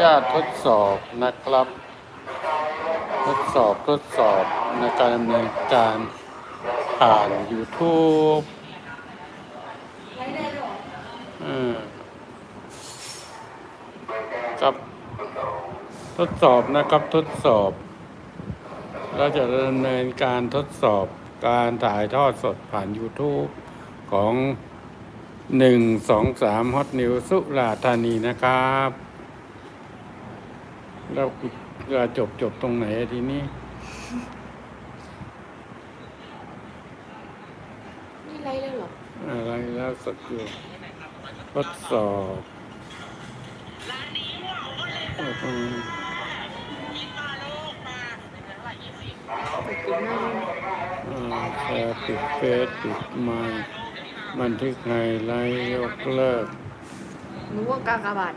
ญาตทดสอบนะครับ ทดสอบทดสอบในการดำเนินการผ่าน YouTube อืมครับ ทดสอบนะครับทดสอบ เราจะดำเนินการทดสอบการถ่ายทอดสดผ่าน YouTube ของหนึ่งสองสามฮอตนิวสุราษฎร์ธานีนะครับ เราจะจบจบตรงไหนอะทีนี้ นี่ไรเลยเหรออะไรแล้วสักอยู่ทดสอบอืมกดปิดหน้าด้วยนะอ่าแชร์ปิดเฟซปิดไมค์บันทึกไฮไลท์ยกเลิกหนูว่ากากบาท